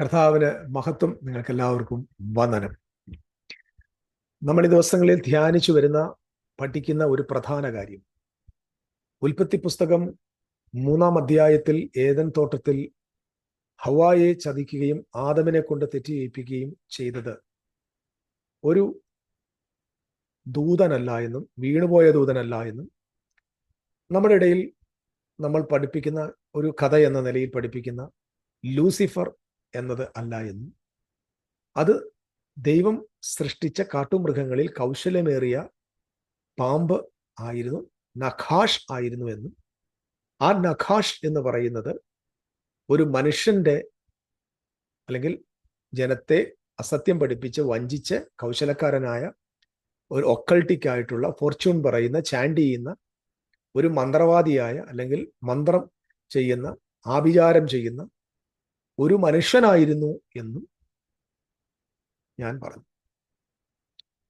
കർത്താവിന് മഹത്വം നിങ്ങൾക്കെല്ലാവർക്കും വന്ദനം. നമ്മൾ ഈ ദിവസങ്ങളിൽ ധ്യാനിച്ചു വരുന്ന പഠിക്കുന്ന ഒരു പ്രധാന കാര്യം. ഉൽപ്പത്തി പുസ്തകം മൂന്നാം അധ്യായത്തിൽ ഏതൻ തോട്ടത്തിൽ ഹവായെ ചതിക്കുകയും ആദമിനെ കൊണ്ട് തെറ്റിയേൽപ്പിക്കുകയും ചെയ്തത് ഒരു ദൂതനല്ല എന്നും വീണുപോയ ദൂതനല്ല എന്നും നമ്മുടെ ഇടയിൽ നമ്മൾ പഠിപ്പിക്കുന്ന ഒരു കഥ എന്ന നിലയിൽ പഠിപ്പിക്കുന്ന ലൂസിഫർ എന്നത് അല്ല എന്നും. അത് ദൈവം സൃഷ്ടിച്ച കാട്ടുമൃഗങ്ങളിൽ കൗശലമേറിയ പാമ്പ് ആയിരുന്നു നഖാഷ് ആയിരുന്നു എന്നും. ആ നഖാഷ് എന്ന് പറയുന്നത് ഒരു മനുഷ്യന്റെ അല്ലെങ്കിൽ ജനത്തെ അസത്യം പഠിപ്പിച്ച് വഞ്ചിച്ച് കൗശലക്കാരനായ ഒരു ഒക്കൾട്ടിക്കായിട്ടുള്ള ഫോർച്യൂൺ പറയുന്ന ചാൻഡ് ചെയ്യുന്ന ഒരു മന്ത്രവാദിയായ അല്ലെങ്കിൽ മന്ത്രം ചെയ്യുന്ന ആഭിചാരം ചെയ്യുന്ന ഒരു മനുഷ്യനായിരുന്നു എന്നും ഞാൻ പറഞ്ഞു.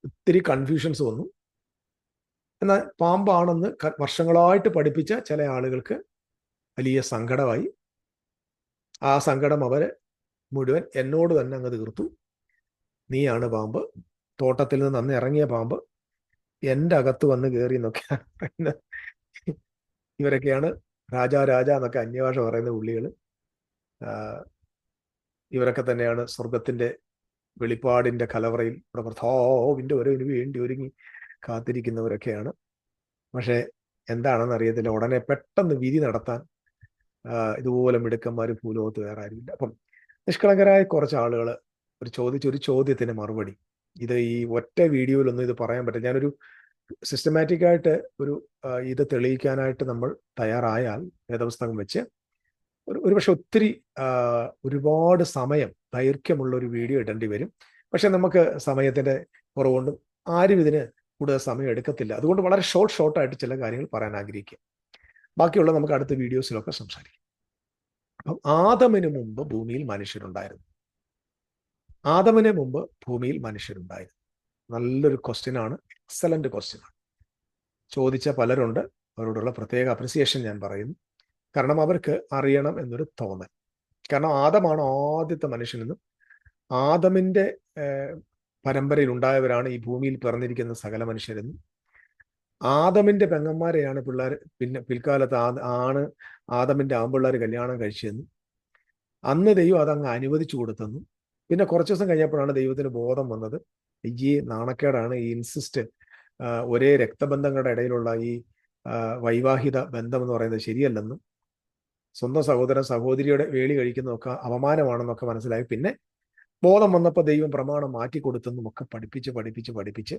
ഒത്തിരി കൺഫ്യൂഷൻസ് വന്നു. എന്നാൽ പാമ്പാണെന്ന് വർഷങ്ങളായിട്ട് പഠിപ്പിച്ച ചില ആളുകൾക്ക് വലിയ സങ്കടമായി. ആ സങ്കടം അവരെ മുഴുവൻ എന്നോട് തന്നെ അങ്ങ് തീർത്തു. നീയാണ് പാമ്പ്. തോട്ടത്തിൽ നിന്ന് അന്ന് ഇറങ്ങിയ പാമ്പ്. എന്റെ അകത്ത് വന്ന് കയറി എന്നൊക്കെയാണ് പറയുന്നത്. ഇവരൊക്കെയാണ് രാജാ രാജ എന്നൊക്കെ അന്യഭാഷ പറയുന്ന പുള്ളികൾ ഇവരൊക്കെ തന്നെയാണ് സ്വർഗത്തിന്റെ വെളിപ്പാടിന്റെ കലവറയിൽ ഇവിടെ ഭർത്താവിന്റെ വരവിന് വേണ്ടി ഒരുങ്ങി കാത്തിരിക്കുന്നവരൊക്കെയാണ്. പക്ഷേ എന്താണെന്ന് അറിയത്തില്ല. ഉടനെ പെട്ടെന്ന് വിധി നടത്താൻ ഇതുപോലെ മിടുക്കന്മാർ ഭൂലോകത്ത് വേറെ ആരുമില്ല അപ്പം നിഷ്കളങ്കരായ കുറച്ച് ആളുകൾ ഒരു ചോദിച്ച ഒരു ചോദ്യത്തിന് മറുപടി. ഇത് ഈ ഒറ്റ വീഡിയോയിലൊന്നും ഇത് പറയാൻ പറ്റില്ല. ഞാനൊരു സിസ്റ്റമാറ്റിക്കായിട്ട് ഒരു ഇത് തെളിയിക്കാനായിട്ട് നമ്മൾ തയ്യാറായാൽ വേദപുസ്തകം വെച്ച് ഒരു ഒരുപക്ഷെ ഒത്തിരി ഒരുപാട് സമയം ദൈർഘ്യമുള്ള ഒരു വീഡിയോ ഇടേണ്ടി വരും. പക്ഷെ നമുക്ക് സമയത്തിന്റെ കുറവുകൊണ്ടും ആരും ഇതിന് കൂടുതൽ സമയം എടുക്കത്തില്ല. അതുകൊണ്ട് വളരെ ഷോർട്ട് ഷോർട്ടായിട്ട് ചില കാര്യങ്ങൾ പറയാൻ ആഗ്രഹിക്കുക ബാക്കിയുള്ള നമുക്ക് അടുത്ത വീഡിയോസിലൊക്കെ സംസാരിക്കാം. അപ്പം ആദമിന് മുമ്പ് ഭൂമിയിൽ മനുഷ്യരുണ്ടായിരുന്നു. ആദമിന് മുമ്പ് ഭൂമിയിൽ മനുഷ്യരുണ്ടായിരുന്നു. നല്ലൊരു എക്സലന്റ് ക്വസ്റ്റ്യൻ ആണ്. ചോദിച്ച പലരുണ്ട്. അവരോടുള്ള പ്രത്യേക അപ്രിസിയേഷൻ ഞാൻ പറയുന്നു. കാരണം അവർക്ക് അറിയണം എന്നൊരു തോന്നൽ. കാരണം ആദമാണ് ആദ്യത്തെ മനുഷ്യനെന്നും ആദമിന്റെ പരമ്പരയിൽ ഉണ്ടായവരാണ് ഈ ഭൂമിയിൽ പിറന്നിരിക്കുന്ന സകല മനുഷ്യരെന്നും. ആദമിന്റെ പെങ്ങന്മാരെയാണ് പിള്ളേർ പിന്നെ പിൽക്കാലത്ത് ആ ആണ് ആദമിന്റെ ആമ്പിള്ളേർ കല്യാണം കഴിച്ചതെന്നും. അന്ന് ദൈവം അതങ്ങ് അനുവദിച്ചു കൊടുത്തെന്നും. പിന്നെ കുറച്ച് ദിവസം കഴിഞ്ഞപ്പോഴാണ് ദൈവത്തിന് ബോധം വന്നത്. ഈ നാണക്കേടാണ്. ഈ ഇൻസിസ്റ്റ് ഒരേ രക്തബന്ധങ്ങളുടെ ഇടയിലുള്ള ഈ വൈവാഹിത ബന്ധം എന്ന് പറയുന്നത് ശരിയല്ലെന്നും. സ്വന്തം സഹോദരൻ സഹോദരിയുടെ വേളി കഴിക്കുന്നതൊക്കെ അപമാനമാണെന്നൊക്കെ മനസ്സിലായി. പിന്നെ ബോധം വന്നപ്പോൾ ദൈവം പ്രമാണം മാറ്റിക്കൊടുത്തെന്നും ഒക്കെ പഠിപ്പിച്ച് പഠിപ്പിച്ച് പഠിപ്പിച്ച്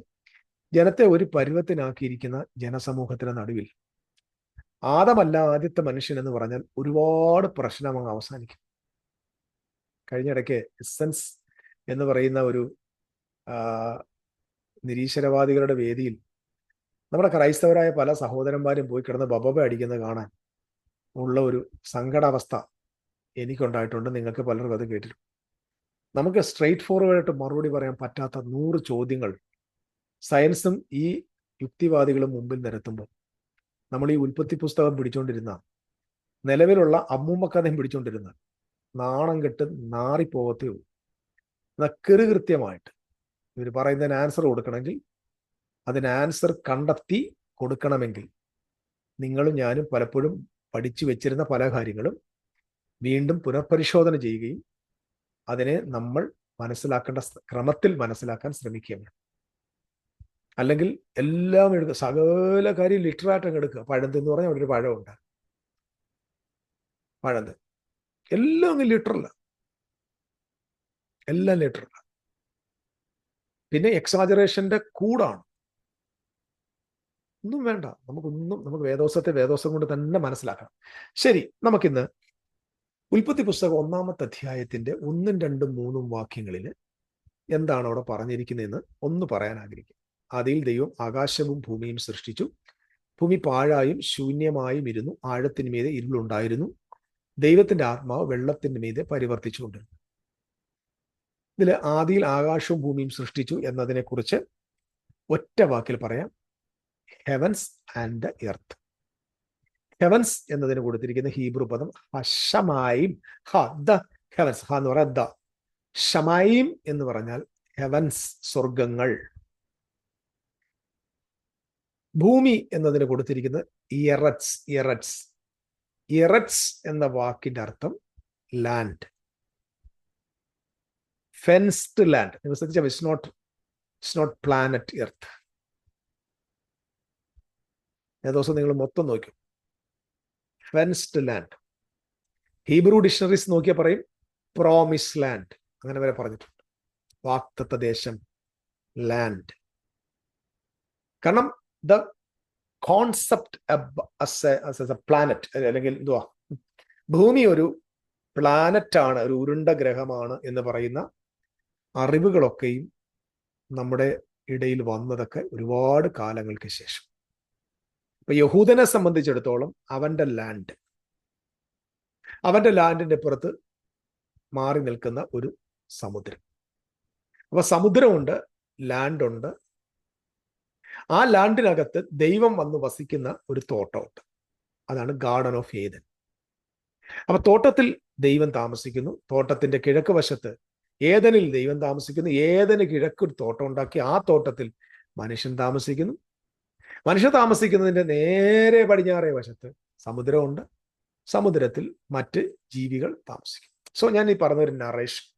ജനത്തെ ഒരു പരുവത്തിനാക്കിയിരിക്കുന്ന ജനസമൂഹത്തിന് നടുവിൽ ആദമല്ല ആദ്യത്തെ മനുഷ്യൻ എന്ന് പറഞ്ഞാൽ ഒരുപാട് പ്രശ്നം അങ്ങ് അവസാനിക്കും. കഴിഞ്ഞിടയ്ക്ക് എസൻസ് എന്ന് പറയുന്ന ഒരു നിരീശ്വരവാദികളുടെ വേദിയിൽ നമ്മുടെ ക്രൈസ്തവരായ പല സഹോദരന്മാരും പോയി കിടന്ന് ബബബ അടിക്കുന്നത് കാണാൻ ഉള്ള ഒരു സങ്കടാവസ്ഥ എനിക്കുണ്ടായിട്ടുണ്ട്. നിങ്ങൾക്ക് പലർക്കും അത് കേട്ടിട്ടുണ്ട് നമുക്ക് സ്ട്രെയിറ്റ് ഫോർവേഡായിട്ട് മറുപടി പറയാൻ പറ്റാത്ത നൂറ് ചോദ്യങ്ങൾ സയൻസും ഈ യുക്തിവാദികളും മുമ്പിൽ നിരത്തുമ്പോൾ നമ്മൾ ഈ ഉൽപ്പത്തി പുസ്തകം പിടിച്ചുകൊണ്ടിരുന്ന നിലവിലുള്ള അമ്മൂമ്മ കഥയും പിടിച്ചുകൊണ്ടിരുന്ന നാണം കെട്ട് നാറിപ്പോകത്തേ ഉള്ളൂ. എന്നാൽ കൃത്യമായിട്ട് ഇവർ പറയുന്നതിന് ആൻസർ കൊടുക്കണമെങ്കിൽ അതിന് ആൻസർ കണ്ടെത്തി കൊടുക്കണമെങ്കിൽ നിങ്ങളും ഞാനും പലപ്പോഴും പഠിച്ചു വെച്ചിരുന്ന പല കാര്യങ്ങളും വീണ്ടും പുനഃപരിശോധന ചെയ്യുകയും അതിനെ നമ്മൾ മനസ്സിലാക്കേണ്ട ക്രമത്തിൽ മനസ്സിലാക്കാൻ ശ്രമിക്കുകയാണ്. അല്ലെങ്കിൽ എല്ലാം എടുക്കുക സകല കാര്യം ലിറ്ററായിട്ട് എടുക്കുക. പഴന്ത് എന്ന് പറഞ്ഞാൽ അവിടെ ഒരു പഴമുണ്ട്. പഴന്ത്. എല്ലാം അങ്ങ് ലിറ്ററല്ല എല്ലാം ലിറ്ററല്ല പിന്നെ എക്സാജറേഷന്റെ കൂടാണ്. ഒന്നും വേണ്ട. നമുക്കൊന്നും നമുക്ക് വേദോസത്തെ വേദോസം കൊണ്ട് തന്നെ മനസ്സിലാക്കാം ശരി നമുക്കിന്ന് ഉൽപ്പത്തി പുസ്തകം ഒന്നാമത്തെ അധ്യായത്തിന്റെ ഒന്നും രണ്ടും മൂന്നും വാക്യങ്ങളിൽ എന്താണ് അവിടെ പറഞ്ഞിരിക്കുന്നതെന്ന് ഒന്ന് പറയാൻ ആഗ്രഹിക്കും. അതിൽ ദൈവം ആകാശവും ഭൂമിയും സൃഷ്ടിച്ചു. ഭൂമി പാഴായും ശൂന്യമായും ഇരുന്നു. ആഴത്തിന് മീതെ ഇരുളുണ്ടായിരുന്നു. ദൈവത്തിന്റെ ആത്മാവ് വെള്ളത്തിന്റെ മീതെ പരിവർത്തിച്ചുകൊണ്ടിരുന്നു ഇതിൽ ആദിയിൽ ആകാശവും ഭൂമിയും സൃഷ്ടിച്ചു എന്നതിനെക്കുറിച്ച് ഒറ്റ വാക്കിൽ പറയാം. ഹെവൻസ് ആൻഡ് എർത്ത് ഹെവൻസ് എന്നതിന് കൊടുത്തിരിക്കുന്ന ഹീബ്രു പദം ഹഷമായും ഹ ദ ഹെവൻസ് ഹ എന്ന് പറയാം ദ. ഷമായും എന്ന് പറഞ്ഞാൽ ഹെവൻസ് സ്വർഗങ്ങൾ ഭൂമി എന്നതിന് കൊടുത്തിരിക്കുന്നത് ഇയററ്റ്സ് ഇയററ്റ്സ് ഇയററ്റ്സ് എന്ന വാക്കിന്റെ അർത്ഥം ലാൻഡ് ഫെൻസ്ഡ് ലാൻഡ് നിങ്ങൾ ശ്രദ്ധിച്ചാൽ it's not it's not planet earth ഏ ദിവസം നിങ്ങൾ മൊത്തം നോക്കും. ഫെൻസ്ഡ് ലാൻഡ് ഹീബ്രു ഡിക്ഷണറീസ് നോക്കിയാൽ പറയും പ്രോമിസ് ലാൻഡ് അങ്ങനെ വരെ പറഞ്ഞിട്ടുണ്ട്. വാക്തത്വ ദേശം ലാൻഡ് കാരണം ദ കോൺസെപ്റ്റ് പ്ലാനറ്റ് അല്ലെങ്കിൽ എന്തുവാ? ഭൂമി ഒരു പ്ലാനറ്റ് ആണ് ഒരു ഉരുണ്ട ഗ്രഹമാണ് എന്ന് പറയുന്ന അറിവുകളൊക്കെയും നമ്മുടെ ഇടയിൽ വന്നതൊക്കെ ഒരുപാട് കാലങ്ങൾക്ക് ശേഷം. ഇപ്പൊ യഹൂദനെ സംബന്ധിച്ചിടത്തോളം അവന്റെ ലാൻഡ് അവന്റെ ലാൻഡിന്റെ പുറത്ത് മാറി നിൽക്കുന്ന ഒരു സമുദ്രം. അപ്പൊ സമുദ്രമുണ്ട് ലാൻഡുണ്ട് ആ ലാൻഡിനകത്ത് ദൈവം വന്ന് വസിക്കുന്ന ഒരു തോട്ടമുണ്ട്. അതാണ് ഗാർഡൻ ഓഫ് ഏതൻ അപ്പൊ തോട്ടത്തിൽ ദൈവം താമസിക്കുന്നു. തോട്ടത്തിന്റെ കിഴക്ക് വശത്ത് ഏതനിൽ ദൈവം താമസിക്കുന്നു? ഏതന് കിഴക്ക് ഒരു തോട്ടം ഉണ്ടാക്കി ആ തോട്ടത്തിൽ മനുഷ്യൻ താമസിക്കുന്നു. മനുഷ്യൻ താമസിക്കുന്നതിന്റെ നേരെ പടിഞ്ഞാറേ വശത്ത് സമുദ്രമുണ്ട്. സമുദ്രത്തിൽ മറ്റ് ജീവികൾ താമസിക്കും. സോ ഞാൻ ഈ പറഞ്ഞൊരു നറേഷൻ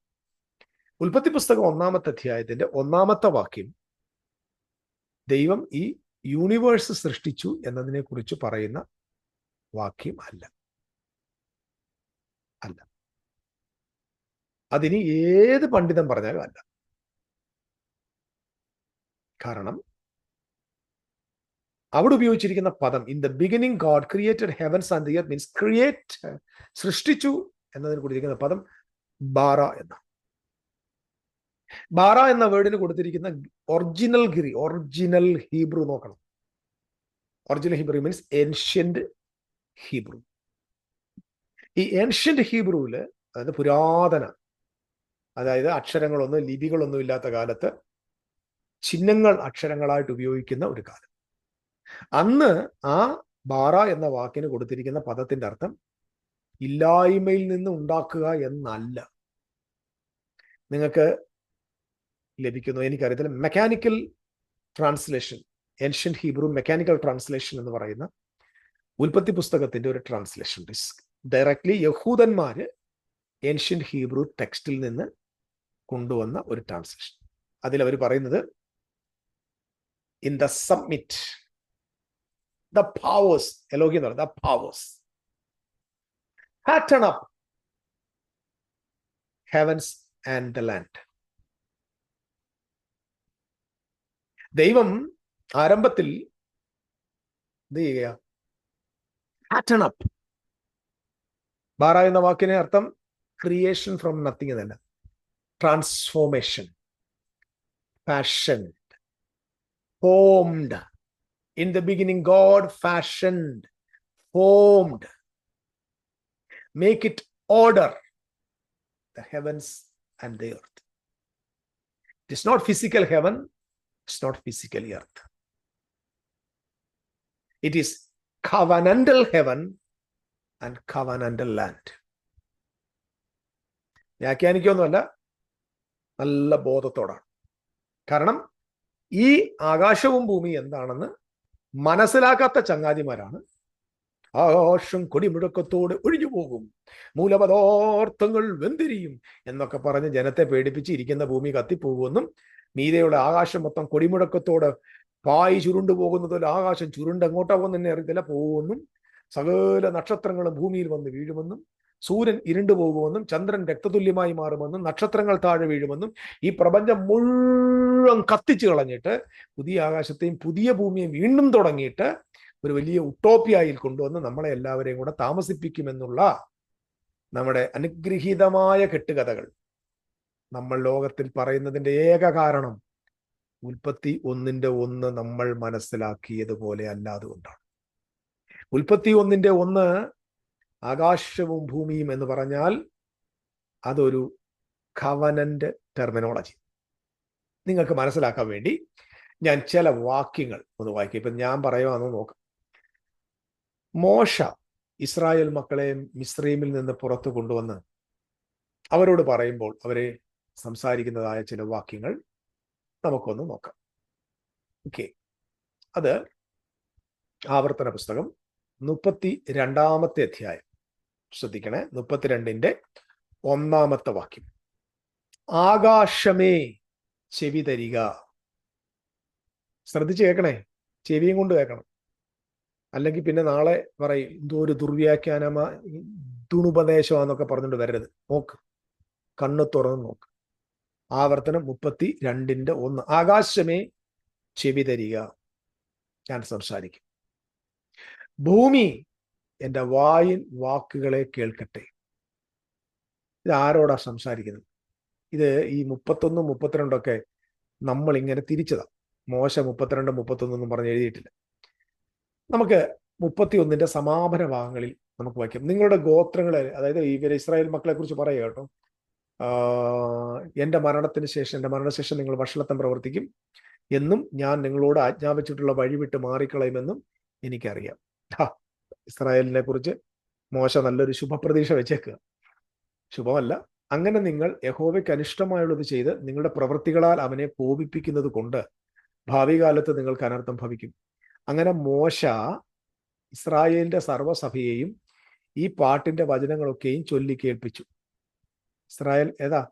ഉൽപ്പത്തി പുസ്തകം ഒന്നാമത്തെ അധ്യായത്തിന്റെ ഒന്നാമത്തെ വാക്യം ദൈവം ഈ യൂണിവേഴ്സ് സൃഷ്ടിച്ചു എന്നതിനെ കുറിച്ച് പറയുന്ന വാക്യം അല്ല. അല്ല. അതിന് ഏത് പണ്ഡിതം പറഞ്ഞാലും അല്ല. കാരണം അവിടെ ഉപയോഗിച്ചിരിക്കുന്ന പദം in the beginning God created heavens and their means create സൃഷ്ടിച്ചു എന്നതിന് കൊടുത്തിരിക്കുന്ന പദം ബാറ എന്ന ബാറ എന്ന വേർഡിന് കൊടുത്തിരിക്കുന്ന ഒറിജിനൽ ഗിരി ഒറിജിനൽ ഹീബ്രു നോക്കണം. Original Hebrew means ancient Hebrew. ഈ ഏൻഷ്യന്റ് ഹീബ്രുവിൽ അതായത് പുരാതന അതായത് അക്ഷരങ്ങളൊന്നും ലിപികളൊന്നും ഇല്ലാത്ത കാലത്ത് ചിഹ്നങ്ങൾ അക്ഷരങ്ങളായിട്ട് ഉപയോഗിക്കുന്ന ഒരു കാലം. അന്ന് ആ ബാറ എന്ന വാക്കിന് കൊടുത്തിരിക്കുന്ന പദത്തിന്റെ അർത്ഥം ഇല്ലായ്മയിൽ നിന്ന് ഉണ്ടാക്കുക എന്നല്ല. നിങ്ങൾക്ക് ലഭിക്കുന്നു. എനിക്കറിയത്തില്ല. Mechanical translation ancient Hebrew mechanical translation എന്ന് പറയുന്ന ഉൽപ്പത്തി പുസ്തകത്തിന്റെ ഒരു ട്രാൻസ്ലേഷൻ ഡിസ്ക് ഡയറക്ട്ലി യഹൂദന്മാര് ഏൻഷ്യൻ ഹീബ്രു ടെക്സ്റ്റിൽ നിന്ന് കൊണ്ടുവന്ന ഒരു ട്രാൻസ്ലേഷൻ അതിൽ അവർ പറയുന്നത് in the summit the powers എലോഹി എന്ന് പറയുന്നത് the powers fatten up heavens and the land ദൈവം ആരംഭത്തിൽ എന്ത് ചെയ്യുക ബാറ എന്ന വാക്കിന് അർത്ഥം ക്രിയേഷൻ ഫ്രം നത്തിങ് തന്നെ. Transformation fashion formed in the beginning God fashioned formed make it order the heavens and the earth it is not physical heaven it's not physical earth it is covenantal heaven and covenantal land. വ്യാഖ്യാനിക്കൊന്നുമല്ല നല്ല ബോധത്തോടാണ്. കാരണം ഈ ആകാശവും ഭൂമി എന്താണെന്ന് മനസ്സിലാക്കാത്ത ചങ്ങാതിമാരാണ്. ആകാശം കൊടിമുഴക്കത്തോട് ഒഴിഞ്ഞു പോകും. മൂലപദാർത്ഥങ്ങൾ വെന്തിരിയും എന്നൊക്കെ പറഞ്ഞ് ജനത്തെ പേടിപ്പിച്ച് ഇരിക്കുന്ന ഭൂമി കത്തിപ്പോകുമെന്നും മീതയുള്ള ആകാശം മൊത്തം കൊടിമുഴക്കത്തോട് പായി ചുരുണ്ടു പോകുന്നതുപോലെ ആകാശം ചുരുണ്ട് എങ്ങോട്ടാ തന്നെ അറിയത്തില്ല. പോകുമെന്നും സകല നക്ഷത്രങ്ങളും ഭൂമിയിൽ വന്ന് വീഴുമെന്നും സൂര്യൻ ഇരുണ്ടു പോകുമെന്നും ചന്ദ്രൻ രക്തതുല്യമായി മാറുമെന്നും നക്ഷത്രങ്ങൾ താഴെ വീഴുമെന്നും ഈ പ്രപഞ്ചം മുഴുവൻ കത്തിച്ചു കളഞ്ഞിട്ട് പുതിയ ആകാശത്തെയും പുതിയ ഭൂമിയെയും വീണ്ടും തുടങ്ങിയിട്ട് ഒരു വലിയ ഉട്ടോപ്പിയായി കൊണ്ടുവന്ന് നമ്മളെ എല്ലാവരെയും കൂടെ താമസിപ്പിക്കുമെന്നുള്ള നമ്മുടെ അനുഗ്രഹീതമായ കെട്ടുകഥകൾ. നമ്മൾ ലോകത്തിൽ പറയുന്നതിന്റെ ഏക കാരണം ഉൽപ്പത്തി ഒന്നിന്റെ ഒന്ന് നമ്മൾ മനസ്സിലാക്കിയതുപോലെ അല്ലാതുകൊണ്ടാണ് ഉൽപ്പത്തി ഒന്നിന്റെ ഒന്ന് ആകാശവും ഭൂമിയും എന്ന് പറഞ്ഞാൽ അതൊരു കവനന്റ് ടെർമിനോളജി നിങ്ങൾക്ക് മനസ്സിലാക്കാൻ വേണ്ടി ഞാൻ ചില വാക്യങ്ങൾ ഒന്ന് വായിക്കും. ഇപ്പം ഞാൻ പറയുവാന്ന് നോക്കാം. മോശ ഇസ്രായേൽ മക്കളെ മിസ്രൈമിൽ നിന്ന് പുറത്തു കൊണ്ടുവന്ന് അവരോട് പറയുമ്പോൾ അവരെ സംസാരിക്കുന്നതായ ചില വാക്യങ്ങൾ നമുക്കൊന്ന് നോക്കാം. ഓക്കെ. അത് ആവർത്തന പുസ്തകം മുപ്പത്തി രണ്ടാമത്തെ അധ്യായം. ശ്രദ്ധിക്കണേ. മുപ്പത്തിരണ്ടിന്റെ ഒന്നാമത്തെ വാക്യം. ആകാശമേ ചെവി തരിക. ശ്രദ്ധിച്ച് കേൾക്കണേ. ചെവിയും കൊണ്ട് കേൾക്കണം. അല്ലെങ്കിൽ പിന്നെ നാളെ പറയും എന്തോ ഒരു ദുർവ്യാഖ്യാനമാ ദുണുപദേശമാന്നൊക്കെ പറഞ്ഞിട്ട് വരരുത്. നോക്ക്. കണ്ണ് തുറന്ന് നോക്ക്. ആവർത്തനം മുപ്പത്തി രണ്ടിന്റെ ഒന്ന്. ആകാശമേ ചെവി തരിക. ഞാൻ സംസാരിക്കും. ഭൂമി എന്റെ വായിൻ വാക്കുകളെ കേൾക്കട്ടെ. ഇത് ആരോടാ സംസാരിക്കുന്നത്? ഇത് ഈ മുപ്പത്തൊന്നും മുപ്പത്തിരണ്ടൊക്കെ നമ്മൾ ഇങ്ങനെ തിരിച്ചതാ. മോശ മുപ്പത്തിരണ്ട് മുപ്പത്തൊന്നും പറഞ്ഞ് എഴുതിയിട്ടില്ല. നമുക്ക് മുപ്പത്തി ഒന്നിന്റെ സമാപന ഭാഗങ്ങളിൽ നമുക്ക് വായിക്കാം. നിങ്ങളുടെ ഗോത്രങ്ങളെ അതായത് ഇവർ ഇസ്രായേൽ മക്കളെ കുറിച്ച് പറയുക കേട്ടോ. എന്റെ മരണത്തിന് ശേഷം എന്റെ മരണശേഷം നിങ്ങൾ ഭക്ഷണത്തം പ്രവർത്തിക്കും എന്നും ഞാൻ നിങ്ങളോട് ആജ്ഞാപിച്ചിട്ടുള്ള വഴി വിട്ട് മാറിക്കളയുമെന്നും എനിക്കറിയാം. ഇസ്രായേലിനെ കുറിച്ച് മോശ നല്ലൊരു ശുഭപ്രതീക്ഷ വെച്ചേക്കുക. ശുഭമല്ല അങ്ങനെ നിങ്ങൾ യഹോവയ്ക്ക് അനിഷ്ടമായുള്ളത് ചെയ്ത് നിങ്ങളുടെ പ്രവൃത്തികളാൽ അവനെ കോപിപ്പിക്കുന്നത് കൊണ്ട് ഭാവി കാലത്ത് നിങ്ങൾക്ക് അനർത്ഥം ഭവിക്കും. അങ്ങനെ മോശ ഇസ്രായേലിന്റെ സർവസഭയെയും ഈ പാട്ടിന്റെ വചനങ്ങളൊക്കെയും ചൊല്ലി കേൾപ്പിച്ചു. ഇസ്രായേൽ ഏതാ?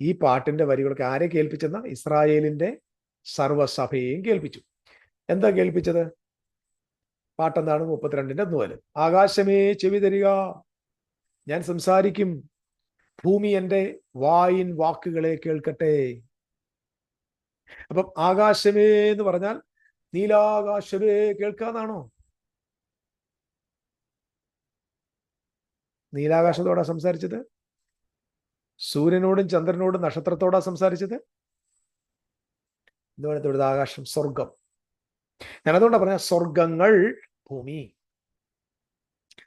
ഈ പാട്ടിന്റെ വരികളൊക്കെ ആരെ കേൾപ്പിച്ചെന്ന? ഇസ്രായേലിന്റെ സർവസഭയെയും കേൾപ്പിച്ചു. എന്താ കേൾപ്പിച്ചത്? പാട്ടെന്താണ് മുപ്പത്തിരണ്ടിന്റെ നൂൽ? ആകാശമേ ചെവി തരിക. ഞാൻ സംസാരിക്കും. ഭൂമി എന്റെ വായിൻ വാക്കുകളെ കേൾക്കട്ടെ. അപ്പം ആകാശമേ എന്ന് പറഞ്ഞാൽ നീലാകാശമേ കേൾക്കാന്നാണോ നീലാകാശത്തോടാ സംസാരിച്ചത്? സൂര്യനോടും ചന്ദ്രനോടും നക്ഷത്രത്തോടാ സംസാരിച്ചത്? എന്തുവാണ് തൊഴുത് ആകാശം? സ്വർഗം ഞാൻ അതുകൊണ്ടാ പറഞ്ഞ സ്വർഗങ്ങൾ ഭൂമി.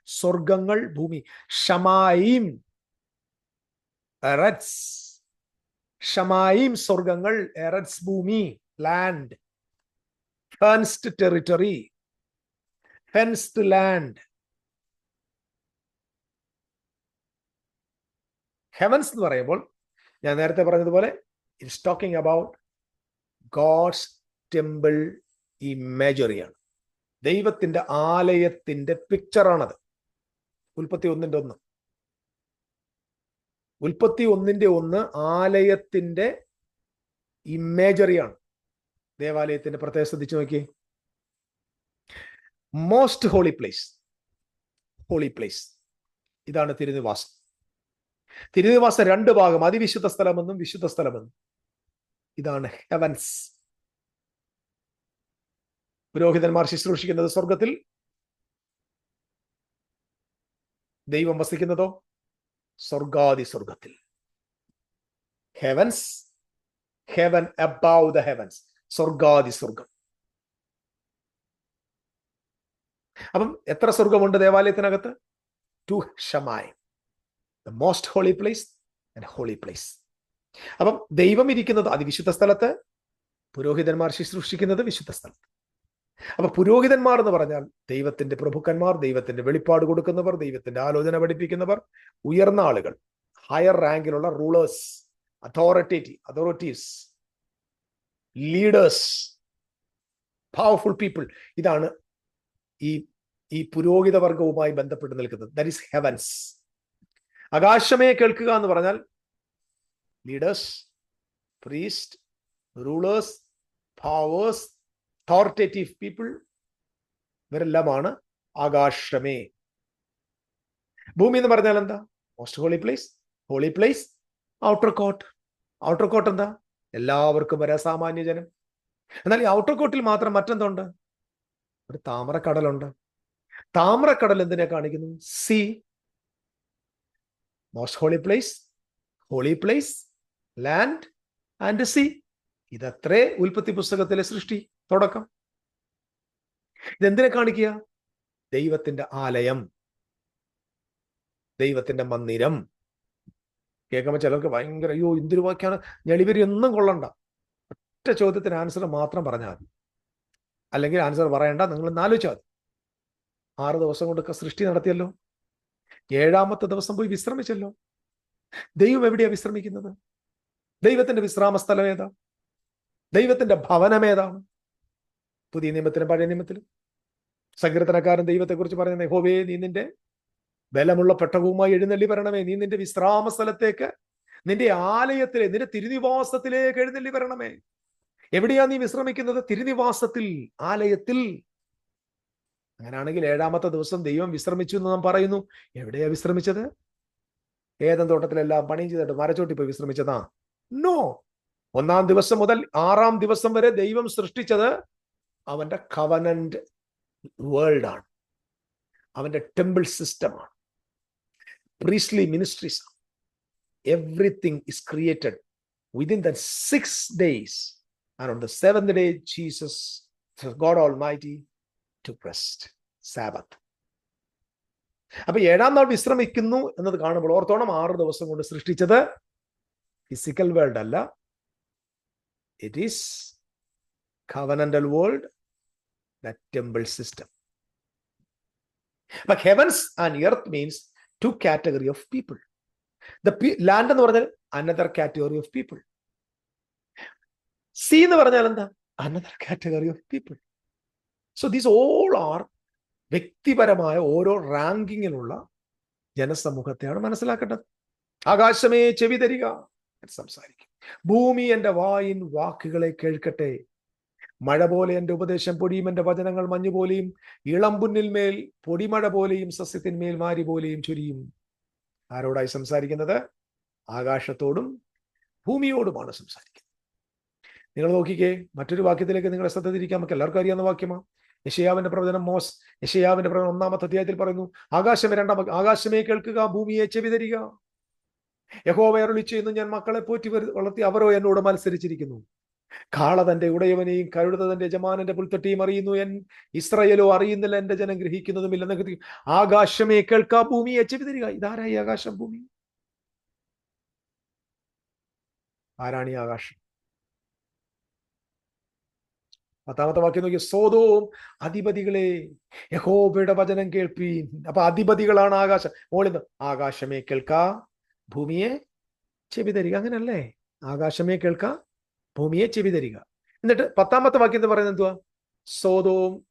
സ്വർഗങ്ങൾ ഭൂമി. ഷമായിം. എററ്റ്സ്. ഷമായിം സ്വർഗങ്ങൾ എററ്റ്സ് ഭൂമി land. Fenced territory fenced land. Heavens എന്ന് പറയുമ്പോൾ ഞാൻ നേരത്തെ പറഞ്ഞതുപോലെ it's talking about God's temple ഇമേജറിയാണ് ദൈവത്തിന്റെ ആലയത്തിന്റെ പിക്ചറാണത് ഉൽപ്പത്തി ഒന്നിന്റെ ഒന്ന്. ഉൽപ്പത്തി ഒന്നിന്റെ ഒന്ന് ആലയത്തിന്റെ ഇമേജറിയാണ് ദേവാലയത്തിന്റെ പ്രത്യേകത ശ്രദ്ധിച്ചു നോക്കി most holy place holy place ഇതാണ് തിരുനിവാസം. തിരുനിവാസം രണ്ട് ഭാഗം. അതിവിശുദ്ധ സ്ഥലമെന്നും വിശുദ്ധ സ്ഥലമെന്നും. ഇതാണ് ഹെവൻസ് പുരോഹിതന്മാർ ശുശ്രൂഷിക്കുന്നത് സ്വർഗത്തിൽ ദൈവം വസിക്കുന്നതോ? സ്വർഗാദി സ്വർഗത്തിൽ heavens heaven above the heavens സ്വർഗാദി സ്വർഗം അപ്പം എത്ര സ്വർഗമുണ്ട് ദേവാലയത്തിനകത്ത്? Two ഷമായി the most holy place and holy place അപ്പം ദൈവം ഇരിക്കുന്നത് അതിവിശുദ്ധ സ്ഥലത്ത് പുരോഹിതന്മാർ ശുശ്രൂഷിക്കുന്നത് വിശുദ്ധ സ്ഥലത്ത്. അപ്പൊ പുരോഹിതന്മാർ എന്ന് പറഞ്ഞാൽ ദൈവത്തിന്റെ പ്രഭുക്കന്മാർ ദൈവത്തിന്റെ വെളിപ്പാട് കൊടുക്കുന്നവർ ദൈവത്തിന്റെ ആലോചന പഠിപ്പിക്കുന്നവർ ഉയർന്ന ആളുകൾ ഹയർ റാങ്കിലുള്ള rulers authority authorities leaders powerful people ഇതാണ് ഈ ഈ പുരോഹിത വർഗവുമായി ബന്ധപ്പെട്ട് നിൽക്കുന്നത്. ദറ്റ് ഈസ് ഹെവൻസ് ആകാശമേ കേൾക്കുക എന്ന് പറഞ്ഞാൽ leaders priest rulers powers authoritative people ഇവരെല്ലാമാണ് ആകാശമേ ഭൂമി എന്ന് പറഞ്ഞാൽ എന്താ? Most holy place holy place outer court outer court എന്താ? എല്ലാവർക്കും വരാ സാമാന്യ ജനം. എന്നാൽ ഈ ഔട്ടർ കോട്ടിൽ മാത്രം മറ്റെന്തുണ്ട്? ഒരു താമരക്കടലുണ്ട്. താമരക്കടൽ എന്തിനെ കാണിക്കുന്നു? Sea most holy place holy place land and sea ഇതത്രേ ഉൽപ്പത്തി പുസ്തകത്തിലെ സൃഷ്ടി. തുടക്കം. ഇതെന്തിനെ കാണിക്കുക? ദൈവത്തിന്റെ ആലയം. ദൈവത്തിന്റെ മന്ദിരം. കേൾക്കുമ്പോൾ ചിലർക്ക് ഭയങ്കര അയ്യോ എന്തൊരു വാക്കാണ് ഞെളിവരി ഒന്നും കൊള്ളണ്ട. ഒറ്റ ചോദ്യത്തിന് ആൻസർ മാത്രം പറഞ്ഞാൽ മതി. അല്ലെങ്കിൽ ആൻസർ പറയണ്ട നിങ്ങൾ ആലോചിച്ചാൽ മതി. ആറ് ദിവസം കൊണ്ടൊക്കെ സൃഷ്ടി നടത്തിയല്ലോ. ഏഴാമത്തെ ദിവസം പോയി വിശ്രമിച്ചല്ലോ. ദൈവം എവിടെയാണ് വിശ്രമിക്കുന്നത്? ദൈവത്തിന്റെ വിശ്രാമ സ്ഥലം ദൈവത്തിന്റെ ഭവനം ഏതാണ്? പുതിയ നിയമത്തിലും പഴയ നിയമത്തിലും. സങ്കീർത്തനക്കാരൻ ദൈവത്തെക്കുറിച്ച് പറയുന്നത് ഹോവേ നീ നിന്റെ ബലമുള്ള പെട്ടകവുമായി എഴുന്നള്ളി വരണമേ. നീ നിന്റെ വിശ്രാമ സ്ഥലത്തേക്ക് നിന്റെ ആലയത്തിലെ നിന്റെ തിരുനിവാസത്തിലേക്ക് എഴുന്നള്ളി വരണമേ. എവിടെയാ നീ വിശ്രമിക്കുന്നത്? തിരുനിവാസത്തിൽ ആലയത്തിൽ. അങ്ങനെയാണെങ്കിൽ ഏഴാമത്തെ ദിവസം ദൈവം വിശ്രമിച്ചു എന്ന് നാം പറയുന്നു. എവിടെയാ വിശ്രമിച്ചത്? ഏതൻ തോട്ടത്തിലെല്ലാം പണിയും ചെയ്തിട്ട് മരച്ചോട്ടി പോയി വിശ്രമിച്ചതാ? നോ. ഒന്നാം ദിവസം മുതൽ ആറാം ദിവസം വരെ ദൈവം സൃഷ്ടിച്ചത് അവന്റെ കവനന്റ് വേൾഡാണ് അവന്റെ ടെമ്പിൾ സിസ്റ്റമാണ് priestly ministries everything is created within the six days and on the seventh Jesus God almighty to rest Sabbath അപ്പൊ ഏഴാം നാൾ വിശ്രമിക്കുന്നു എന്നത് കാണുമ്പോൾ ഓർത്തോണം ആറ് ദിവസം കൊണ്ട് സൃഷ്ടിച്ചത് ഫിസിക്കൽ വേൾഡ് അല്ല. It is covenantal world the temple system അപ്പൊ heavens and earth means two category of people the land എന്ന് പറഞ്ഞാൽ another category of people sea എന്ന് പറഞ്ഞാൽ എന്താ? Another category of people so these all are വ്യക്തിപരമായ ഓരോ റാങ്കിങ്ങിലുള്ള ജനസമൂഹത്തെയാണ് മനസ്സിലാക്കേണ്ടത്. ആകാശമേ ചെവി തരിക സംസാരിക്കും. ഭൂമി എന്റെ വായിൻ വാക്കുകളെ കേൾക്കട്ടെ. മഴ പോലെ എന്റെ ഉപദേശം പൊടിയും എന്റെ വചനങ്ങൾ മഞ്ഞു പോലെയും ഇളം പുന്നിന്മേൽ പൊടിമഴ പോലെയും സസ്യത്തിന്മേൽ മാരി പോലെയും ചുരിയും. ആരോടായി സംസാരിക്കുന്നത്? ആകാശത്തോടും ഭൂമിയോടുമാണ് സംസാരിക്കുന്നത്. നിങ്ങൾ നോക്കിക്കേ മറ്റൊരു വാക്യത്തിലേക്ക് നിങ്ങളെ ശ്രദ്ധ തിരിക്കാം. നമുക്ക് എല്ലാവർക്കും അറിയാവുന്ന വാക്യമാണ് യശയാവിന്റെ പ്രവചനം മോസ് യശയാവിന്റെ പ്രവചനം ഒന്നാമത്തെ അധ്യായത്തിൽ പറയുന്നു ആകാശമേ രണ്ടാം ആകാശമേ കേൾക്കുക ഭൂമിയെ ചെവി തരിക. യഹോവ എന്ന് ഞാൻ മക്കളെ പോറ്റി വളർത്തി അവരോ എന്നോട് മത്സരിച്ചിരിക്കുന്നു. കാള തന്റെ ഉടയവനെയും കഴുത തന്റെ യജമാനന്റെ പുൽത്തട്ടിയും അറിയുന്നു. എൻ ഇസ്രയേലോ അറിയുന്നില്ല എന്റെ ജനം ഗ്രഹിക്കുന്നതുമില്ലെന്ന് ആകാശമേ കേൾക്കാ ഭൂമിയെ. ചെവി തരിക. ഇതാരായി ആകാശം? ഭൂമി. ആരാണ് ഈ ആകാശം? പത്താമത്തെ വാക്യം നോക്കി സോതോം അധിപതികളെ യഹോബയുടെ വചനം കേൾപ്പീൻ. അപ്പൊ അധിപതികളാണ് ആകാശം. മോളിന്ന് ആകാശമേ കേൾക്കാ ഭൂമിയെ. ചെവി തരിക. അങ്ങനല്ലേ? ആകാശമേ കേൾക്കാ ഭൂമിയെ ചെവി തരിക. എന്നിട്ട് പത്താമത്തെ വാക്യം എന്ന് പറയുന്നത് എന്തുവാ? സോതവും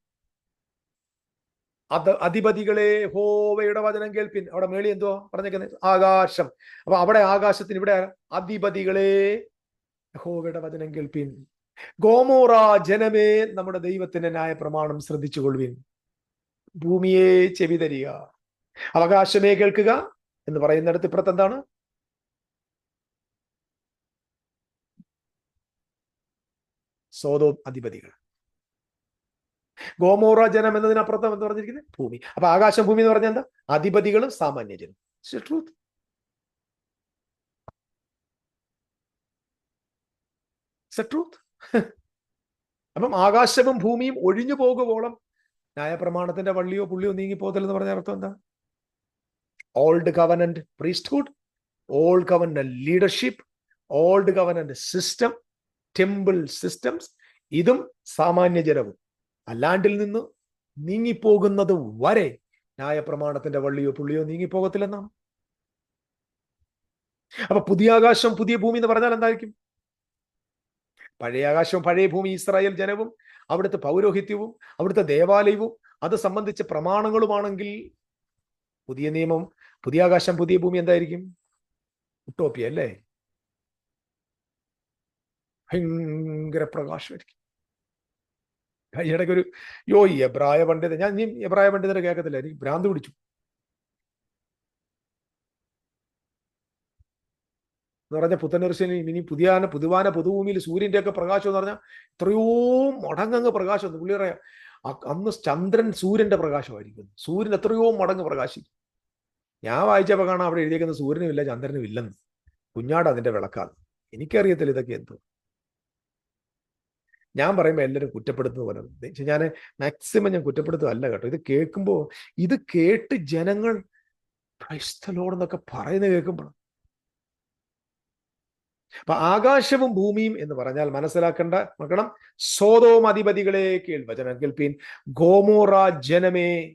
അത് അധിപതികളെ ഹോവയുടെ വചനം കേൾപ്പിൻ. അവിടെ മേളി എന്തുവാ പറഞ്ഞേക്കുന്നത് ആകാശം. അപ്പൊ അവിടെ ആകാശത്തിന് ഇവിടെ അധിപതികളെ ഹോവയുടെ വചനം കേൾപ്പിൻ. ഗോമോറ ജനമേ നമ്മുടെ ദൈവത്തിന്റെ ന്യായ പ്രമാണം ശ്രദ്ധിച്ചു കൊള്ളുവിൻ ഭൂമിയെ ചെവി തരിക. അവകാശമേ കേൾക്കുക എന്ന് പറയുന്നിടത്ത് ഇപ്പുറത്ത് എന്താണ്? സോതോ അധിപതികൾ ഗോമോറ ജനം എന്നതിനപ്പുറത്ത് എന്ന് പറഞ്ഞിരിക്കുന്നത്? ഭൂമി. അപ്പൊ ആകാശം ഭൂമി എന്ന് പറഞ്ഞാൽ എന്താ? അധിപതികളും സാമാന്യ ജനം ട്രൂത്ത് ട്രൂത്ത് അപ്പം ആകാശവും ഭൂമിയും ഒഴിഞ്ഞു പോകുവോളം ന്യായപ്രമാണത്തിന്റെ വള്ളിയോ പുള്ളിയോ നീങ്ങി എന്ന് പറഞ്ഞ അർത്ഥം എന്താ? Old covenant priesthood old covenant leadership old covenant system temple systems ഇതും സാമാന്യ ജനവും അല്ലാണ്ടിൽ നിന്ന് നീങ്ങിപ്പോകുന്നത് വരെ ന്യായപ്രമാണത്തിന്റെ വള്ളിയോ പുള്ളിയോ നീങ്ങിപ്പോകത്തില്ലെന്നാണ് അപ്പൊ പുതിയ ആകാശം പുതിയ ഭൂമി എന്ന് പറഞ്ഞാൽ എന്തായിരിക്കും? പഴയ ആകാശവും പഴയ ഭൂമി ഇസ്രായേൽ ജനവും അവിടുത്തെ പൗരോഹിത്യവും അവിടുത്തെ ദേവാലയവും അത് സംബന്ധിച്ച പ്രമാണങ്ങളുമാണെങ്കിൽ പുതിയ നിയമം പുതിയ ആകാശം പുതിയ ഭൂമി എന്തായിരിക്കും? ഉട്ടോപ്പിയ അല്ലേ? ഭയങ്കര പ്രകാശമായിരിക്കും. ഇടയ്ക്കൊരു യോ ഈ എബ്രായ പണ്ഡിതൻ ഞാൻ ഇനിയും എബ്രായ പണ്ഡിതരെ കേൾക്കത്തില്ല എനിക്ക് ഭ്രാന്ത് പിടിച്ചു. എന്ന് പറഞ്ഞ പുത്തനറിശനി ഇനി പുതിയ പുതുവാന പുതുഭൂമിയിൽ സൂര്യന്റെ ഒക്കെ പ്രകാശം എന്ന് പറഞ്ഞാൽ എത്രയോ മടങ്ങ് പ്രകാശം. പുള്ളി പറയാം അന്ന് ചന്ദ്രൻ സൂര്യന്റെ പ്രകാശമായിരിക്കും സൂര്യൻ എത്രയോ മടങ്ങ് പ്രകാശിക്കും. ഞാൻ വായിച്ചപ്പോൾ കാണാം അവിടെ എഴുതിയേക്കുന്ന സൂര്യനും ഇല്ല ചന്ദ്രനും ഇല്ലെന്ന് കുഞ്ഞാട് അതിന്റെ വിളക്കാണ്. എനിക്കറിയത്തില്ല ഇതൊക്കെ എന്തോ. ഞാൻ പറയുമ്പോൾ എല്ലാവരും കുറ്റപ്പെടുത്തുന്ന പോലെ ഞാൻ മാക്സിമം ഞാൻ കുറ്റപ്പെടുത്തുകയല്ല കേട്ടോ. ഇത് കേൾക്കുമ്പോൾ ഇത് കേട്ട് ജനങ്ങൾ ക്രൈസ്തലോടെന്നൊക്കെ പറയുന്നത് കേൾക്കുമ്പോൾ അപ്പൊ ആകാശവും ഭൂമിയും എന്ന് പറഞ്ഞാൽ മനസ്സിലാക്കേണ്ട മക്കണം സ്വതവും അധിപതികളെ കേൾവചനം കേൾപ്പീൻ. ഗോമോറ ജനമേ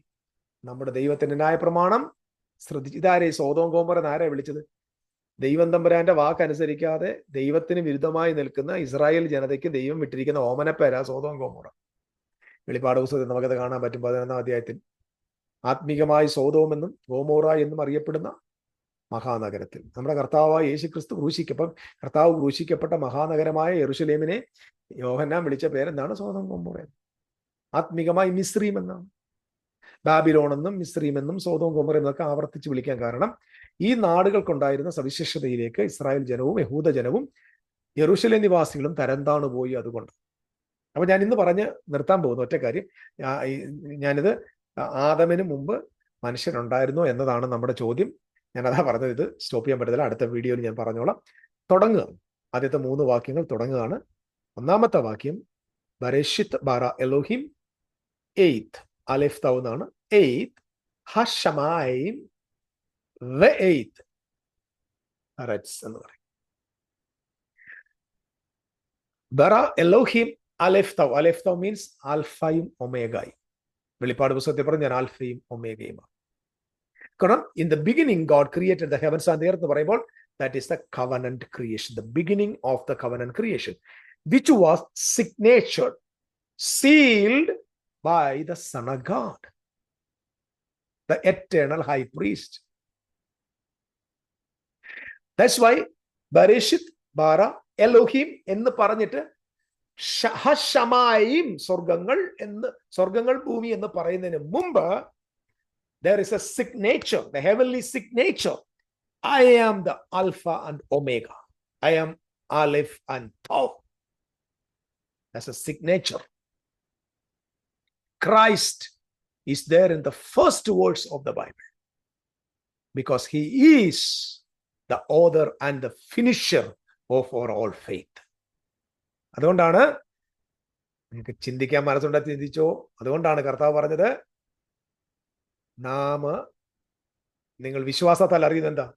നമ്മുടെ ദൈവത്തിന്റെ ന്യായ പ്രമാണം ശ്രദ്ധിച്ചു. ഇതാരെ? സോതോം ഗോമോറ ആരെ വിളിച്ചത്? ദൈവം തമ്പുരാന്റെ വാക്കനുസരിക്കാതെ ദൈവത്തിന് വിരുദ്ധമായി നിൽക്കുന്ന ഇസ്രായേൽ ജനതയ്ക്ക് ദൈവം വിട്ടിരിക്കുന്ന ഓമനപ്പേര സോതോം ഗോമോറ. വെളിപ്പാട് പുസ്തകത്തിൽ നമുക്കത് കാണാൻ പറ്റും പതിനൊന്നാം അധ്യായത്തിൽ. ആത്മീകമായി സോതോമെന്നും ഗോമോറ എന്നും അറിയപ്പെടുന്ന മഹാനഗരത്തിൽ. നമ്മുടെ കർത്താവായ യേശു ക്രിസ്തു ക്രൂശിക്കപ്പം കർത്താവ് ക്രൂശിക്കപ്പെട്ട മഹാനഗരമായ യെറുഷലേമിനെ യോഹന്നാൻ വിളിച്ച പേരെന്താണ്? സോതം ഗോമോറ ആത്മീകമായി മിശ്രീം എന്നാണ്. മിശ്രീം എന്നും സോതോം ഗോമർ എന്നൊക്കെ ആവർത്തിച്ച് വിളിക്കാൻ കാരണം ഈ നാടുകൾക്കുണ്ടായിരുന്ന സവിശേഷതയിലേക്ക് ഇസ്രായേൽ ജനവും യഹൂദ ജനവും യറുഷലെ നിവാസികളും തരംതാണു പോയി അതുകൊണ്ട്. അപ്പൊ ഞാൻ ഇന്ന് പറഞ്ഞ് നിർത്താൻ പോകുന്നു ഒറ്റ കാര്യം ഞാനിത് ആദമിന് മുമ്പ് മനുഷ്യനുണ്ടായിരുന്നോ എന്നതാണ് നമ്മുടെ ചോദ്യം. ഞാൻ അതാ പറഞ്ഞത് ഇത് സ്റ്റോപ്പ് ചെയ്യാൻ പറ്റത്തില്ല അടുത്ത വീഡിയോയിൽ ഞാൻ പറഞ്ഞോളാം. തുടങ്ങുക. ആദ്യത്തെ മൂന്ന് വാക്യങ്ങൾ തുടങ്ങുകയാണ്. ഒന്നാമത്തെ വാക്യം ബരേഷിത് ബാറ എലോഹിം എയ്ത്ത്. അലിഫ് തൗ എന്നാണ് എയ്ത്ത് ഹഷമായും എയ്ത്ത് എന്ന് പറയും. ബറ എലോഹിം അലിഫ് തൗ അലിഫ് തൗ മീൻസ് ആൽഫയും ഒമേഗയും. വെളിപ്പാട് പുസ്തകത്തിൽ പറഞ്ഞു ഞാൻ ആൽഫയും ഒമേഗയുമാണ്. കാരണം in the beginning God created the heavens and earth എന്ന് പറയുമ്പോൾ that is the covenant creation the beginning of the covenant creation which was signature sealed by the son of God the eternal high priest that's why ബരേഷിത് ബാറ എലോഹിം എന്ന് പറഞ്ഞിട്ട് ഷഹഷമായും സ്വർഗങ്ങൾ എന്ന് സ്വർഗങ്ങൾ ഭൂമി എന്ന് പറയുന്നതിന് മുമ്പ് there is a signature, the heavenly signature. I am the Alpha and Omega. I am Aleph and Tau. Christ is there in the first words of the Bible. Because he is the author and the finisher of our all faith. അതുകൊണ്ടാണ് നിങ്ങൾക്ക് ചിന്തിക്കാൻ മനസ്സുണ്ടാ ചിന്തിച്ചോ? അതുകൊണ്ടാണ് കർത്താവ് പറഞ്ഞത് നാം നിങ്ങൾ വിശ്വാസത്താൽ അറിയുന്നത് എന്താ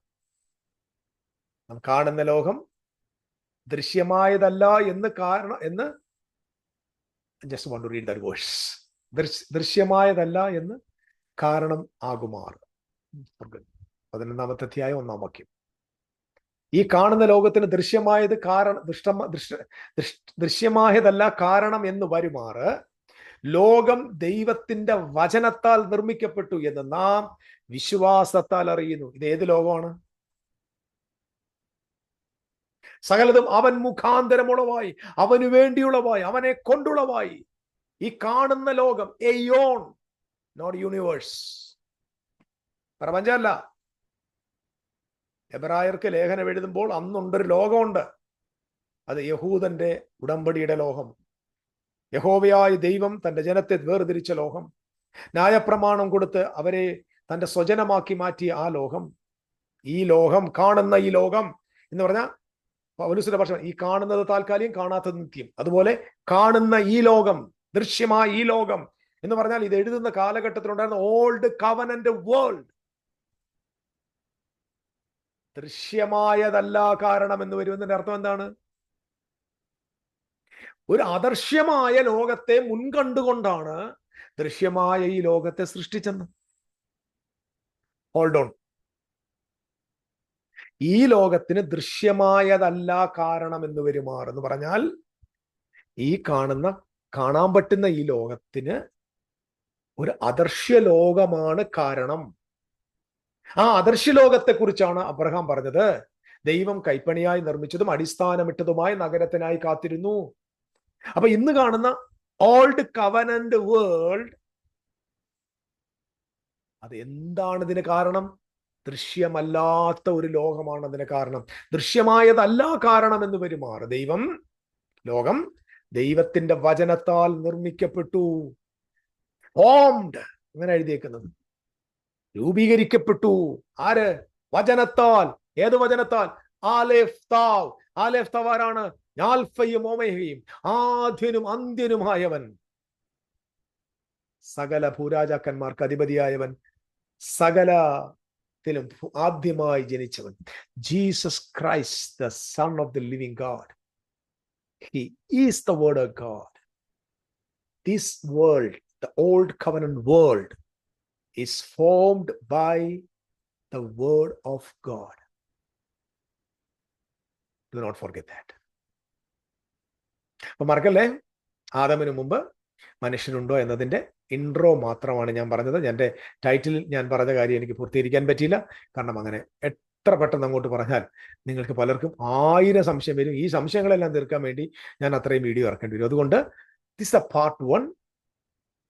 നാം കാണുന്ന ലോകം ദൃശ്യമായതല്ല എന്ന് കാരണം എന്ന് just want to read the verse ദൃശ്യമായതല്ല എന്ന് കാരണം ആകുമാർ. പതിനൊന്നാമത്തെ അധ്യായം ഒന്നാം വാക്യം. ഈ കാണുന്ന ലോകത്തിന് ദൃശ്യമായത് കാരണം ദൃഷ്ട ദൃശ്യമായതല്ല കാരണം എന്ന് വരുമാറ് ലോകം ദൈവത്തിന്റെ വചനത്താൽ നിർമ്മിക്കപ്പെട്ടു എന്ന് നാം വിശ്വാസത്താൽ അറിയുന്നു. ഇത് ഏത് ലോകമാണ്? സകലതും അവൻ മുഖാന്തരമുളവായി അവന് വേണ്ടിയുള്ളവായി അവനെ കൊണ്ടുള്ളവായി ഈ കാണുന്ന ലോകം എ യോൺ നോട്ട് യൂണിവേഴ്സ് പ്രപഞ്ചമല്ല. എബ്രായർക്ക് ലേഖനം എഴുതുമ്പോൾ അന്നുണ്ടൊരു ലോകമുണ്ട്. അത് യഹൂദന്റെ ഉടമ്പടിയുടെ ലോകം. യഹോവയായ ദൈവം തന്റെ ജനത്തെ വേർതിരിച്ച ലോകം. ന്യായപ്രമാണം കൊടുത്ത് അവരെ തന്റെ സ്വജനമാക്കി മാറ്റിയ ആ ലോകം. ഈ ലോകം കാണുന്ന ഈ ലോകം എന്ന് പറഞ്ഞാൽ പൗലുസിന്റെ ഭാഷ ഈ കാണുന്നത് താൽക്കാലികം കാണാത്തത് നിത്യം. അതുപോലെ കാണുന്ന ഈ ലോകം ദൃശ്യമായ ഈ ലോകം എന്ന് പറഞ്ഞാൽ ഇത് എഴുതുന്ന കാലഘട്ടത്തിലുണ്ടായിരുന്ന ഓൾഡ് കവനന്റ് വേൾഡ് ദൃശ്യമായതല്ല കാരണം എന്ന് വരുന്നതിന്റെ അർത്ഥം എന്താണ്? ഒരു അദർശ്യമായ ലോകത്തെ മുൻകണ്ടുകൊണ്ടാണ് ദൃശ്യമായ ഈ ലോകത്തെ സൃഷ്ടിച്ചെന്ന്. ഹോൾഡ് ഓൺ ഈ ലോകത്തിന് ദൃശ്യമായതല്ല കാരണം എന്ന് വരുമാർ എന്ന് പറഞ്ഞാൽ ഈ കാണുന്ന കാണാൻ പറ്റുന്ന ഈ ലോകത്തിന് ഒരു അദർശ്യ ലോകമാണ് കാരണം. ആ അദർശ്യ ലോകത്തെക്കുറിച്ചാണ് അബ്രഹാം പറഞ്ഞത്. ദൈവം കൈപ്പണിയായി നിർമ്മിച്ചതും അടിസ്ഥാനമിട്ടതുമായ നഗരത്തിനായി കാത്തിരുന്നു. അപ്പൊ ഇന്ന് കാണുന്ന ഓൾഡ് കവനന്റ് വേൾഡ് അത് എന്താണ് ഇതിന് കാരണം? ദൃശ്യമല്ലാത്ത ഒരു ലോകമാണ് അതിന് കാരണം. ദൃശ്യമായതല്ല കാരണം എന്ന് പെരുമാറ ദൈവം. ലോകം ദൈവത്തിന്റെ വചനത്താൽ നിർമ്മിക്കപ്പെട്ടു. ഓംഡ് അങ്ങനെ എഴുതിയേക്കുന്നത്. രൂപീകരിക്കപ്പെട്ടു. ആര്? വചനത്താൽ. ഏത് വചനത്താൽ? ആലേഫ് താവ് ആരാണ്? ആൽഫയും ഓമേഹയും. ആദ്യനും അന്ത്യനുമായവൻ. സകല ഭൂരാജാക്കന്മാർക്ക് അധിപതിയായവൻ. സകലത്തിലും ആദ്യമായി ജനിച്ചവൻ. Jesus Christ the son of the living God. He is the Word of God. This world, the old covenant world, is formed by the word of God. Do not forget that. അപ്പൊ മറക്കല്ലേ ആദമിന് മുമ്പ് മനുഷ്യനുണ്ടോ എന്നതിന്റെ intro മാത്രമാണ് ഞാൻ പറഞ്ഞത് എന്റെ title ഞാൻ പറഞ്ഞ കാര്യം എനിക്ക് പൂർത്തീകരിക്കാൻ പറ്റിയില്ല കാരണം അങ്ങനെ എത്ര പെട്ടെന്ന് അങ്ങോട്ട് പറഞ്ഞാൽ നിങ്ങൾക്ക് പലർക്കും ആയിരം സംശയം വരും. ഈ സംശയങ്ങളെല്ലാം തീർക്കാൻ വേണ്ടി ഞാൻ അത്രയും വീഡിയോ ഇറക്കേണ്ടി വരും. അതുകൊണ്ട് this a part one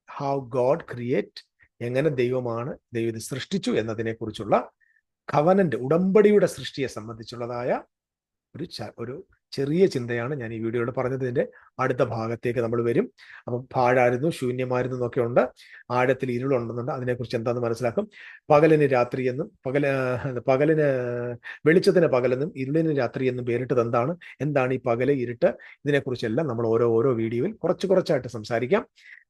how God create എങ്ങനെ ദൈവമാണ് ദൈവം സൃഷ്ടിച്ചു എന്നതിനെക്കുറിച്ചുള്ള കവനന്റ് ഉടമ്പടിയുടെ സൃഷ്ടിയെ സംബന്ധിച്ചുള്ളതായ ഒരു ഒരു ചെറിയ ചിന്തയാണ് ഞാൻ ഈ വീഡിയോയുടെ പറഞ്ഞതിന്റെ അടുത്ത ഭാഗത്തേക്ക് നമ്മൾ വരും. അപ്പം പാഴായിരുന്നു ശൂന്യമായിരുന്നു എന്നൊക്കെ ഉണ്ട്. ആഴത്തിൽ ഇരുളുണ്ടെന്നുണ്ട്. അതിനെക്കുറിച്ച് എന്താണെന്ന് മനസ്സിലാക്കും? പകലിന് രാത്രി എന്നും പകല പകലിന് വെളിച്ചത്തിന് പകലെന്നും ഇരുളിന് രാത്രി എന്നും പേരിട്ടത് എന്താണ്? എന്താണ് ഈ പകൽ ഇരുട്ട്? ഇതിനെക്കുറിച്ചെല്ലാം നമ്മൾ ഓരോ ഓരോ വീഡിയോയിൽ കുറച്ച് കുറച്ചായിട്ട് സംസാരിക്കാം.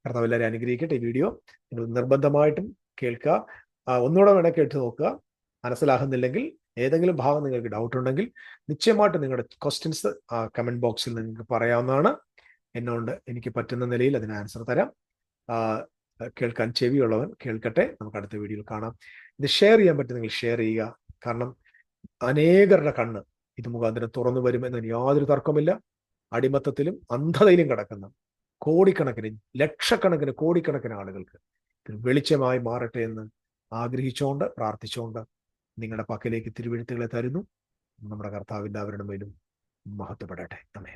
കർത്താവ് എല്ലാവരും അനുഗ്രഹിക്കട്ടെ. ഈ വീഡിയോ നിങ്ങൾ നിർബന്ധമായിട്ടും കേൾക്കുക. ഒന്നുകൂടെ വേണേൽ കേട്ട് നോക്കുക. മനസ്സിലാകുന്നില്ലെങ്കിൽ ഏതെങ്കിലും ഭാഗം നിങ്ങൾക്ക് ഡൗട്ട് ഉണ്ടെങ്കിൽ നിശ്ചയമായിട്ട് നിങ്ങളുടെ ക്വസ്റ്റ്യൻസ് ആ കമന്റ് ബോക്സിൽ നിങ്ങൾക്ക് പറയാവുന്നതാണ്. എന്നോണ്ട് എനിക്ക് പറ്റുന്ന നിലയിൽ അതിന് ആൻസർ തരാം. കേൾക്കാൻ ചെവിയുള്ളവൻ കേൾക്കട്ടെ. നമുക്ക് അടുത്ത വീഡിയോയിൽ കാണാം. ഇത് ഷെയർ ചെയ്യാൻ നിങ്ങൾ ഷെയർ ചെയ്യുക. കാരണം അനേകരുടെ കണ്ണ് ഇത് മുഖാന്തരം തുറന്നു വരുമെന്ന് യാതൊരു തർക്കമില്ല അടിമത്തത്തിലും അന്ധതയിലും കിടക്കുന്ന കോടിക്കണക്കിന് ലക്ഷക്കണക്കിന് കോടിക്കണക്കിന് ആളുകൾക്ക് വെളിച്ചമായി മാറട്ടെ എന്ന് ആഗ്രഹിച്ചുകൊണ്ട് പ്രാർത്ഥിച്ചുകൊണ്ട് നിങ്ങളുടെ പക്കലേക്ക് തിരുവഴുത്തുകളെ തരുന്നു. നമ്മുടെ കർത്താവിന്റെ അവരുടെ മേലും മഹത്വപ്പെടട്ടെ. അമേ